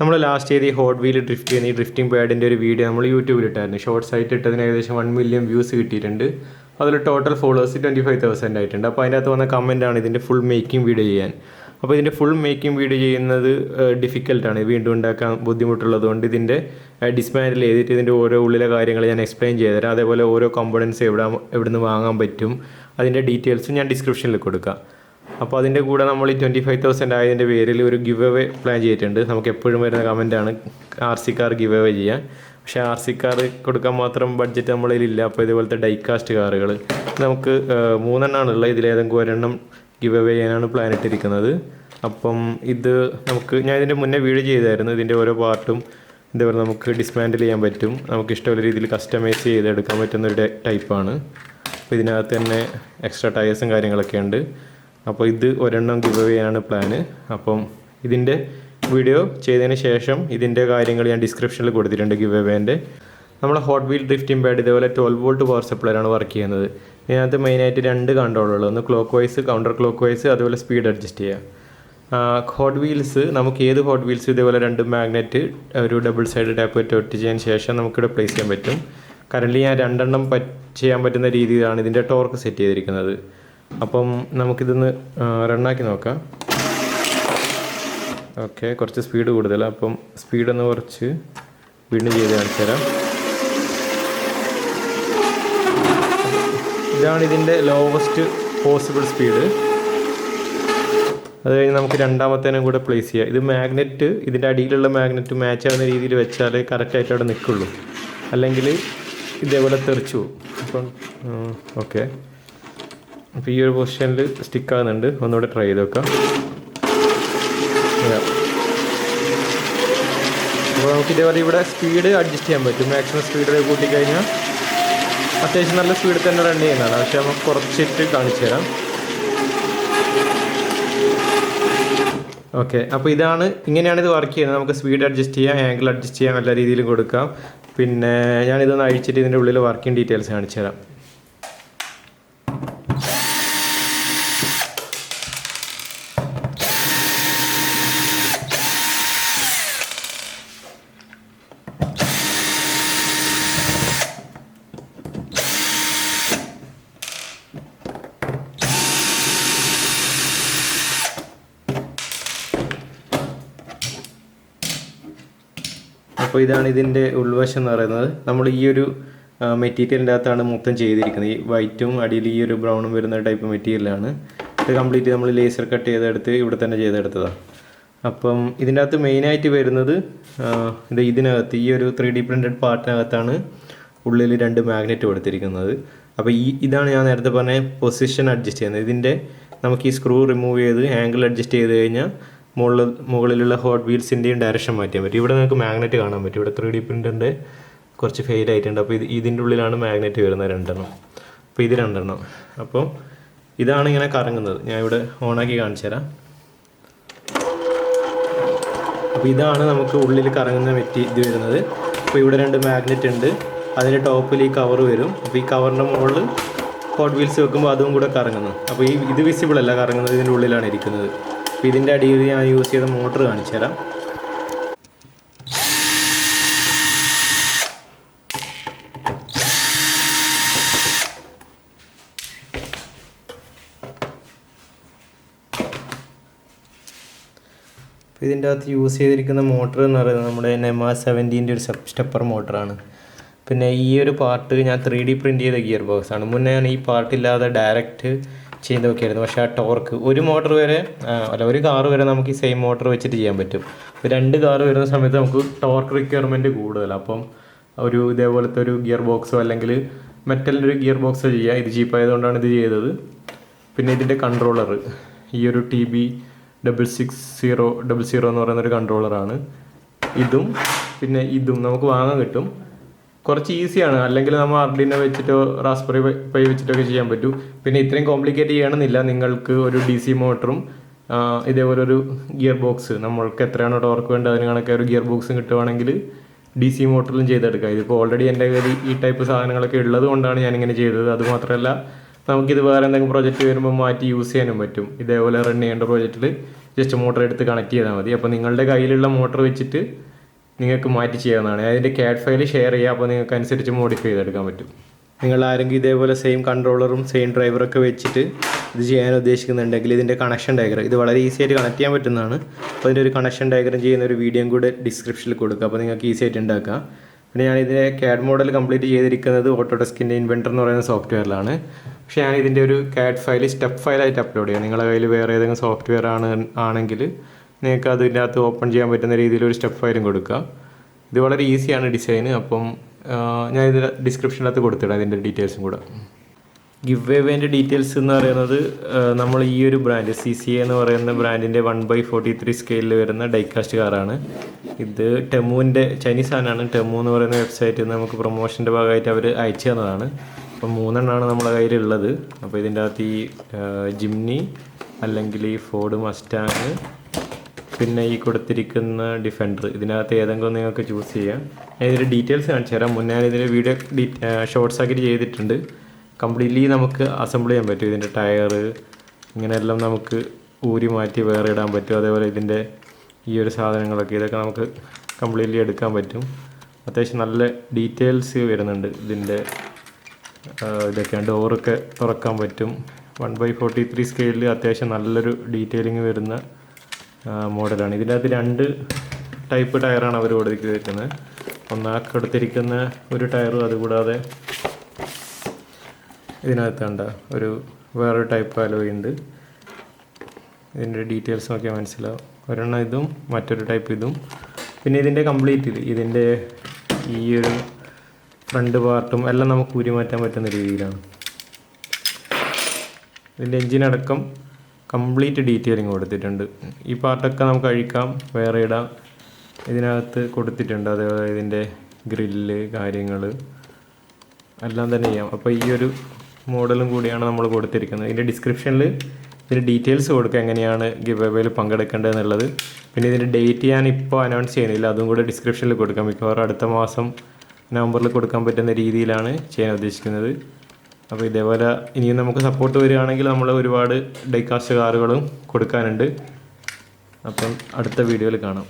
നമ്മൾ ലാസ്റ്റ് ചെയ്ത് ഈ ഹോട്ട് വീൽ ഡ്രിഫ്റ്റ് ചെയ്യുന്ന ഈ ഡ്രിഫ്റ്റിംഗ് പാഡിന്റെ ഒരു വീഡിയോ നമ്മൾ യൂട്യൂബിൽ ഇട്ടായിരുന്നു. ഷോർട്സ് ആയിട്ട് ഇട്ടതിന് ഏകദേശം വൺ മില്യൺ വ്യൂസ് കിട്ടിയിട്ടുണ്ട്. അതിൽ total followers twenty five thousand ആയിട്ടുണ്ട് അപ്പോൾ അതിനകത്ത് വന്ന കമന്റാണ് ഇതിന്റെ ഫുൾ മേക്കിംഗ് വീഡിയോ ചെയ്യാൻ. അപ്പോൾ ഇതിന്റെ ഫുൾ മേക്കിംഗ് വീഡിയോ ചെയ്യുന്നത് ഡിഫിക്കൽട്ടാണ് വീണ്ടും ഉണ്ടാക്കാൻ ബുദ്ധിമുട്ടുള്ളതുകൊണ്ട് ഇതിന്റെ ഡിസ്മാൻഡിൽ ചെയ്തിട്ട് ഇതിന്റെ ഓരോ ഉള്ളിലെ കാര്യങ്ങൾ ഞാൻ എക്സ്പ്ലെയിൻ ചെയ്തുതരാം അതേപോലെ ഓരോ കമ്പോണൻസ് എവിടെ എവിടെ നിന്ന് വാങ്ങാൻ പറ്റും. അതിന്റെ ഡീറ്റെയിൽസ് ഞാൻ ഡിസ്ക്രിപ്ഷനിൽ കൊടുക്കാം. അപ്പോൾ അതിന്റെ കൂടെ നമ്മൾ ഈ ട്വന്റി ഫൈവ് തൗസൻഡ് ആയതിന്റെ പേരിൽ ഒരു ഗിവ് അവേ പ്ലാൻ ചെയ്തിട്ടുണ്ട്. നമുക്ക് എപ്പോഴും വരുന്ന കമന്റാണ് R C car give away ചെയ്യാൻ. പക്ഷേ ആർ സി കാർ കൊടുക്കാൻ മാത്രം ബഡ്ജറ്റ് നമ്മളിൽ ഇല്ല അപ്പോൾ ഇതുപോലത്തെ ഡൈകാസ്റ്റ് കാറുകൾ നമുക്ക് മൂന്നെണ്ണമാണുള്ളത് ഇതിലേതെങ്കിലും ഒരെണ്ണം ഗിവ് അവേ ചെയ്യാനാണ് പ്ലാൻ ഇട്ടിരിക്കുന്നത്. അപ്പം ഇത് നമുക്ക് ഞാൻ ഇതിന്റെ മുന്നേ വീഡിയോ ചെയ്തായിരുന്നു. ഇതിന്റെ ഓരോ പാർട്ടും എന്താ നമുക്ക് ഡിസ്മാൻഡിൽ ചെയ്യാൻ പറ്റും. നമുക്ക് ഇഷ്ടമുള്ള രീതിയിൽ കസ്റ്റമൈസ് ചെയ്തെടുക്കാൻ പറ്റുന്ന ഒരു ടൈപ്പാണ്. അപ്പോൾ ഇതിനകത്ത് തന്നെ എക്സ്ട്രാ ടയേഴ്സും കാര്യങ്ങളൊക്കെ ഉണ്ട്. അപ്പോൾ ഇത് ഒരെണ്ണം ഗിവ് ചെയ്യാനാണ് പ്ലാന് അപ്പം ഇതിന്റെ വീഡിയോ ചെയ്തതിന് ശേഷം ഇതിന്റെ കാര്യങ്ങൾ ഞാൻ ഡിസ്ക്രിപ്ഷനിൽ കൊടുത്തിട്ടുണ്ട് ഗിവ് അവേന്റെ നമ്മൾ ഹോട്ട് വീൽ ഡ്രിഫ്റ്റിംഗ് പാഡ് ഇതേപോലെ ട്വൽവ് വോൾട്ട് പവർ സപ്ലൈയാണ് വർക്ക് ചെയ്യുന്നത്. ഇതിനകത്ത് മെയിനായിട്ട് രണ്ട് കൺട്രോളുകൾ ഒന്ന് clockwise counter clockwise അതുപോലെ സ്പീഡ് അഡ്ജസ്റ്റ് ചെയ്യുക. ഹോട്ട് വീൽസ് നമുക്ക് ഏത് ഹോട്ട് വീൽസ് ഇതേപോലെ രണ്ട് മാഗ്നറ്റ് ഒരു ഡബിൾ സൈഡ് ടാപ്പ് ഒട്ടിച്ചതിന് ശേഷം നമുക്കിവിടെ പ്ലേസ് ചെയ്യാൻ പറ്റും. കറന്റ് ഞാൻ രണ്ടെണ്ണം ചെയ്യാൻ പറ്റുന്ന രീതിയിലാണ് ഇതിന്റെ ടോർക്ക് സെറ്റ് ചെയ്തിരിക്കുന്നത്. അപ്പം നമുക്കിതൊന്ന് റണ്ണാക്കി നോക്കാം. ഓക്കെ കുറച്ച് സ്പീഡ് കൂടുതലാണ് അപ്പം സ്പീഡൊന്ന് കുറച്ച് വീണ്ടും ചെയ്ത് കാണിച്ചു തരാം. ഇതാണ് ഇതിന്റെ ലോവസ്റ്റ് പോസിബിൾ സ്പീഡ് അത് കഴിഞ്ഞ് നമുക്ക് രണ്ടാമത്തേനും കൂടെ പ്ലേസ് ചെയ്യാം. ഇത് മാഗ്നറ്റ് ഇതിന്റെ അടിയിലുള്ള മാഗ്നറ്റ് മാച്ച് ആവുന്ന രീതിയിൽ വെച്ചാൽ കറക്റ്റായിട്ട് അവിടെ നിൽക്കുള്ളൂ. അല്ലെങ്കിൽ ഇതേപോലെ തെറിച്ചു പോകും. അപ്പം ഓക്കെ അപ്പോൾ ഈ ഒരു പൊസിഷനിൽ സ്റ്റിക്ക് ആകുന്നുണ്ട്. ഒന്നുകൂടെ ട്രൈ ചെയ്ത് നോക്കാം. അപ്പോൾ നമുക്ക് ഇതേപോലെ ഇവിടെ സ്പീഡ് അഡ്ജസ്റ്റ് ചെയ്യാൻ പറ്റും. മാക്സിമം സ്പീഡ് കൂട്ടിക്കഴിഞ്ഞാൽ അത്യാവശ്യം നല്ല സ്പീഡിൽ തന്നെ റൺ ചെയ്യുന്നതാണ്. പക്ഷെ നമുക്ക് കുറച്ചിട്ട് കാണിച്ചു തരാം. ഓക്കെ അപ്പോൾ ഇതാണ് ഇങ്ങനെയാണ് ഇത് വർക്ക് ചെയ്യുന്നത്. നമുക്ക് സ്പീഡ് അഡ്ജസ്റ്റ് ചെയ്യാം ആംഗിൾ അഡ്ജസ്റ്റ് ചെയ്യാം എല്ലാ രീതിയിലും കൊടുക്കാം. പിന്നെ ഞാനിതൊന്ന് അഴിച്ചിട്ട് ഇതിന്റെ ഉള്ളിൽ വർക്കിംഗ് ഡീറ്റെയിൽസ് കാണിച്ചു തരാം. അപ്പോൾ ഇതാണ് ഇതിന്റെ ഉൾവശം എന്ന് പറയുന്നത്. നമ്മൾ ഈ ഒരു മെറ്റീരിയലിന്റെ അകത്താണ് മൊത്തം ചെയ്തിരിക്കുന്നത്. ഈ വൈറ്റും അടിയിൽ ഈ ഒരു ബ്രൗണും വരുന്ന ടൈപ്പ് മെറ്റീരിയലാണ് ഇത് കംപ്ലീറ്റ് നമ്മൾ ലേസർ കട്ട് ചെയ്തെടുത്ത് ഇവിടെ തന്നെ ചെയ്തെടുത്തതാണ് അപ്പം ഇതിന്റെ അകത്ത് മെയിനായിട്ട് വരുന്നത് ഇത് ഇതിനകത്ത് ഈ ഒരു ത്രീ ഡി പ്രിന്റഡ് പാർട്ടിനകത്താണ് ഉള്ളിൽ രണ്ട് മാഗ്നറ്റ് കൊടുത്തിരിക്കുന്നത്. അപ്പോൾ ഈ ഇതാണ് ഞാൻ നേരത്തെ പറഞ്ഞ പൊസിഷൻ അഡ്ജസ്റ്റ് ചെയ്യുന്നത്. ഇതിന്റെ നമുക്ക് ഈ സ്ക്രൂ റിമൂവ് ചെയ്ത് ആംഗിൾ അഡ്ജസ്റ്റ് ചെയ്ത് കഴിഞ്ഞാൽ മുകളിൽ മുകളിലുള്ള ഹോട്ട് വീൽസിന്റെയും ഡയറക്ഷൻ മാറ്റാൻ പറ്റും ഇവിടെ നിങ്ങൾക്ക് മാഗ്നറ്റ് കാണാൻ പറ്റും. ഇവിടെ ത്രീ ഡി പ്രിന്ററിന്റെ കുറച്ച് ഫെയിൽ ആയിട്ടുണ്ട്. അപ്പോൾ ഇത് ഇതിന്റെ ഉള്ളിലാണ് മാഗ്നറ്റ് വരുന്നത് രണ്ടെണ്ണം. അപ്പോൾ ഇത് രണ്ടെണ്ണം. അപ്പോൾ ഇതാണ് ഇങ്ങനെ കറങ്ങുന്നത്. ഞാൻ ഇവിടെ ഓണാക്കി കാണിച്ചു തരാം. അപ്പോൾ ഇതാണ് നമുക്ക് ഉള്ളിൽ കറങ്ങുന്ന മെറ്റി ഇത് വരുന്നത്. അപ്പോൾ ഇവിടെ രണ്ട് മാഗ്നറ്റ് ഉണ്ട്. അതിന്റെ ടോപ്പിൽ ഈ കവർ വരും. അപ്പോൾ ഈ കവറിന്റെ മുകളിൽ ഹോട്ട് വീൽസ് വെക്കുമ്പോൾ അതും കൂടെ കറങ്ങുന്നു. അപ്പോൾ ഈ ഇത് വിസിബിൾ അല്ല കറങ്ങുന്നത്. ഇതിന്റെ ഉള്ളിലാണ് ഇരിക്കുന്നത്. അപ്പോൾ ഇതിന്റെ അടിയിൽ ഞാൻ യൂസ് ചെയ്ത മോട്ടർ കാണിച്ചു തരാം. ഇതിന്റെ അകത്ത് യൂസ് ചെയ്തിരിക്കുന്ന മോട്ടർ എന്ന് പറയുന്നത് നമ്മുടെ നെമ സെവന്റീന്റെ ഒരു സ്റ്റെപ്പർ മോട്ടറാണ് പിന്നെ ഈ ഒരു പാർട്ട് ഞാൻ ത്രീ ഡി പ്രിന്റ് ചെയ്ത ഗിയർ ബോക്സാണ് മുന്നേ ഞാൻ ഈ പാർട്ടില്ലാതെ ഡയറക്റ്റ് ചെയ്ത് നോക്കിയായിരുന്നു പക്ഷേ ആ ടോർക്ക് ഒരു മോട്ടർ വരെ അല്ല ഒരു കാർ വരെ നമുക്ക് ഈ സെയിം മോട്ടർ വെച്ചിട്ട് ചെയ്യാൻ പറ്റും. രണ്ട് കാറ് വരുന്ന സമയത്ത് നമുക്ക് ടോർക്ക് റിക്വയർമെന്റ് കൂടുതൽ അപ്പം ഒരു ഇതേപോലത്തെ ഒരു ഗിയർ ബോക്സോ അല്ലെങ്കിൽ മെറ്റലിന്റെ ഒരു ഗിയർ ബോക്സോ ചെയ്യുക ഇത് ചീപ്പായതുകൊണ്ടാണ് ഇത് ചെയ്തത്. പിന്നെ ഇതിന്റെ കൺട്രോളർ ഈ ഒരു T B double six zero double zero എന്ന് പറയുന്ന ഒരു കൺട്രോളറാണ് ഇതും പിന്നെ ഇതും നമുക്ക് വാങ്ങാൻ കിട്ടും. കുറച്ച് ഈസിയാണ് അല്ലെങ്കിൽ നമ്മൾ അർഡിനെ വെച്ചിട്ടോ റാസ്ബെറി പൈ വെച്ചിട്ടൊക്കെ ചെയ്യാൻ പറ്റും. പിന്നെ ഇത്രയും കോംപ്ലിക്കേറ്റ് ചെയ്യണമെന്നില്ല. നിങ്ങൾക്ക് ഒരു ഡി സി മോട്ടറും ഇതേപോലെ ഒരു ഗിയർ ബോക്സ് നമ്മൾക്ക് എത്രയാണോ ടോർക്ക് വേണ്ടത് അതിന് കണക്കെ ഒരു ഗിയർ ബോക്സും കിട്ടുവാണെങ്കിൽ ഡി സി മോട്ടറിലും ചെയ്തെടുക്കാം. ഇതിപ്പോൾ ഓൾറെഡി എന്റെ കയ്യിൽ ഈ ടൈപ്പ് സാധനങ്ങളൊക്കെ ഉള്ളത് കൊണ്ടാണ് ഞാനിങ്ങനെ ചെയ്തത്. അതുമാത്രമല്ല നമുക്കിത് വേറെ എന്തെങ്കിലും പ്രോജക്റ്റ് വരുമ്പോൾ മാറ്റി യൂസ് ചെയ്യാനും പറ്റും. ഇതേപോലെ റൺ ചെയ്യേണ്ട പ്രോജക്റ്റിൽ ജസ്റ്റ് മോട്ടർ എടുത്ത് കണക്ട് ചെയ്താൽ മതി. അപ്പോൾ നിങ്ങളുടെ കയ്യിലുള്ള മോട്ടർ വെച്ചിട്ട് നിങ്ങൾക്ക് മാറ്റി ചെയ്യാവുന്നതാണ്. അതിന്റെ ക്യാഡ് ഫയൽ ഷെയർ ചെയ്യുക അപ്പോൾ നിങ്ങൾക്ക് അനുസരിച്ച് മോഡിഫൈ ചെയ്തെടുക്കാൻ പറ്റും. നിങ്ങൾ ആരെങ്കിലും ഇതേപോലെ സെയിം കൺട്രോളറും സെയിം ഡ്രൈവറൊക്കെ വെച്ചിട്ട് ഇത് ചെയ്യാൻ ഉദ്ദേശിക്കുന്നുണ്ടെങ്കിൽ ഇതിന്റെ കണക്ഷൻ ഡയഗ്രം ഇത് വളരെ ഈസി ആയിട്ട് കണക്ട് ചെയ്യാൻ പറ്റുന്നതാണ്. അപ്പോൾ ഇതിന്റെ ഒരു കണക്ഷൻ ഡയഗ്രം ചെയ്യുന്ന ഒരു വീഡിയോയും കൂടെ ഡിസ്ക്രിപ്ഷനിൽ കൊടുക്കുക അപ്പോൾ നിങ്ങൾക്ക് ഈസി ആയിട്ട് ഉണ്ടാക്കാം. പിന്നെ ഞാൻ ഇതിന്റെ ക്യാഡ് മോഡൽ കംപ്ലീറ്റ് ചെയ്തിരിക്കുന്നത് ഓട്ടോഡെസ്കിന്റെ ഇൻവെന്റർ എന്ന് പറയുന്ന സോഫ്റ്റ്വെയറിലാണ് പക്ഷേ ഞാൻ ഇതിന്റെ ഒരു ക്യാഡ് ഫയൽ സ്റ്റെപ്പ് ഫയലായിട്ട് അപ്ലോഡ് ചെയ്യാം. നിങ്ങളുടെ കയ്യിൽ വേറെ ഏതെങ്കിലും സോഫ്റ്റ്വെയർ ആണ് ആണെങ്കിൽ നിങ്ങൾക്ക് അതിന്റെ അകത്ത് ഓപ്പൺ ചെയ്യാൻ പറ്റുന്ന രീതിയിൽ ഒരു സ്റ്റെപ്പ് ഫയലും കൊടുക്കുക. ഇത് വളരെ ഈസിയാണ് ഡിസൈൻ അപ്പം ഞാൻ ഇതിന്റെ ഡിസ്ക്രിപ്ഷനകത്ത് കൊടുത്തിടാം ഇതിന്റെ ഡീറ്റെയിൽസും കൂടെ. ഗിവ് വേവേന്റെ ഡീറ്റെയിൽസ് എന്ന് പറയുന്നത് നമ്മൾ ഈ ഒരു ബ്രാൻഡ് സി സി എന്ന് പറയുന്ന ബ്രാൻഡിന്റെ വൺ ബൈ ഫോർട്ടി ത്രീ സ്കെയിലിൽ വരുന്ന ഡൈകാസ്റ്റ് കാറാണ് ഇത് ടെമുവിന്റെ ചൈനീസ് സാധനമാണ്. ടെമു എന്ന് പറയുന്ന വെബ്സൈറ്റിൽ നിന്ന് നമുക്ക് പ്രൊമോഷന്റെ ഭാഗമായിട്ട് അവർ അയച്ചു തന്നതാണ്. അപ്പം മൂന്നെണ്ണമാണ് നമ്മുടെ കയ്യിലുള്ളത്. അപ്പോൾ ഇതിന്റെ അകത്ത് ഈ ജിംനി അല്ലെങ്കിൽ ഈ ഫോർഡ് മസ്റ്റാങ് പിന്നെ ഈ കൊടുത്തിരിക്കുന്ന ഡിഫൻഡർ ഇതിനകത്ത് ഏതെങ്കിലും നിങ്ങൾക്ക് ചൂസ് ചെയ്യാം. ഞാൻ ഇതിന്റെ ഡീറ്റെയിൽസ് കാണിച്ചു തരാം. മുന്നേ ഇതിന്റെ വീഡിയോ ഷോർട്ട്സ് ആക്കിയിട്ട് ചെയ്തിട്ടുണ്ട്. കംപ്ലീറ്റ്ലി നമുക്ക് അസംബിൾ ചെയ്യാൻ പറ്റും. ഇതിന്റെ ടയർ ഇങ്ങനെയെല്ലാം നമുക്ക് ഊരി മാറ്റി വേറെ ഇടാൻ പറ്റും. അതേപോലെ ഇതിന്റെ ഈ ഒരു സാധനങ്ങളൊക്കെ ഇതൊക്കെ നമുക്ക് കംപ്ലീറ്റ്ലി എടുക്കാൻ പറ്റും. അത്യാവശ്യം നല്ല ഡീറ്റെയിൽസ് വരുന്നുണ്ട് ഇതിന്റെ ഇതൊക്കെയാണ് ഇതൊക്കെ. ഡോറൊക്കെ തുറക്കാൻ പറ്റും. വൺ ബൈ ഫോർട്ടി ത്രീ സ്കെയിലിൽ അത്യാവശ്യം നല്ലൊരു ഡീറ്റെയിലിങ് വരുന്ന മോഡലാണ്. ഇതിന്റെ അകത്ത് രണ്ട് ടൈപ്പ് ടയറാണ് അവർ കൊടുത്തിരിക്കുന്നത് ഒന്നാ കൊടുത്തിരിക്കുന്ന ഒരു ടയറും അതുകൂടാതെ ഇതിനകത്ത് കണ്ട ഒരു വേറൊരു ടൈപ്പ് അലോയ് ഉണ്ട്. ഇതിന്റെ ഡീറ്റെയിൽസ് നോക്കിയാൽ മനസ്സിലാവും. ഒരെണ്ണം ഇതും മറ്റൊരു ടൈപ്പ് ഇതും. പിന്നെ ഇതിന്റെ കംപ്ലീറ്റ് ഇത്. ഇതിന്റെ ഈ ഒരു ഫ്രണ്ട് പാർട്ടും എല്ലാം നമുക്ക് ഊരി മാറ്റാൻ പറ്റുന്ന രീതിയിലാണ്. ഇതിന്റെ എഞ്ചിനടക്കം കംപ്ലീറ്റ് ഡീറ്റെയിലിംഗ് കൊടുത്തിട്ടുണ്ട്. ഈ പാർട്ടൊക്കെ നമുക്ക് അഴിക്കാം വേറെ ഇടാം. ഇതിനകത്ത് കൊടുത്തിട്ടുണ്ട്. അതേപോലെ ഇതിന്റെ ഗ്രില്ല് കാര്യങ്ങൾ എല്ലാം തന്നെ ചെയ്യാം. അപ്പോൾ ഈ ഒരു മോഡലും കൂടിയാണ് നമ്മൾ കൊടുത്തിരിക്കുന്നത്. ഇതിന്റെ ഡിസ്ക്രിപ്ഷനിൽ ഇതിന്റെ ഡീറ്റെയിൽസ് കൊടുക്കുക എങ്ങനെയാണ് ഗിവ് അവയിൽ പങ്കെടുക്കേണ്ടത് എന്നുള്ളത് പിന്നെ ഇതിന്റെ ഡേറ്റ് ഞാൻ ഇപ്പോൾ അനൗൺസ് ചെയ്യുന്നില്ല. അതും കൂടെ ഡിസ്ക്രിപ്ഷനിൽ കൊടുക്കാം. മിക്കവാറും അടുത്ത മാസം നവംബറിൽ കൊടുക്കാൻ പറ്റുന്ന രീതിയിലാണ് ചെയ്യാൻ ഉദ്ദേശിക്കുന്നത്. അപ്പോൾ ഇതേപോലെ ഇനിയും നമുക്ക് സപ്പോർട്ട് വരികയാണെങ്കിൽ നമ്മൾ ഒരുപാട് ഡൈകാസ്റ്റ് കാറുകളും കൊടുക്കാനുണ്ട്. അപ്പം അടുത്ത വീഡിയോയിൽ കാണാം.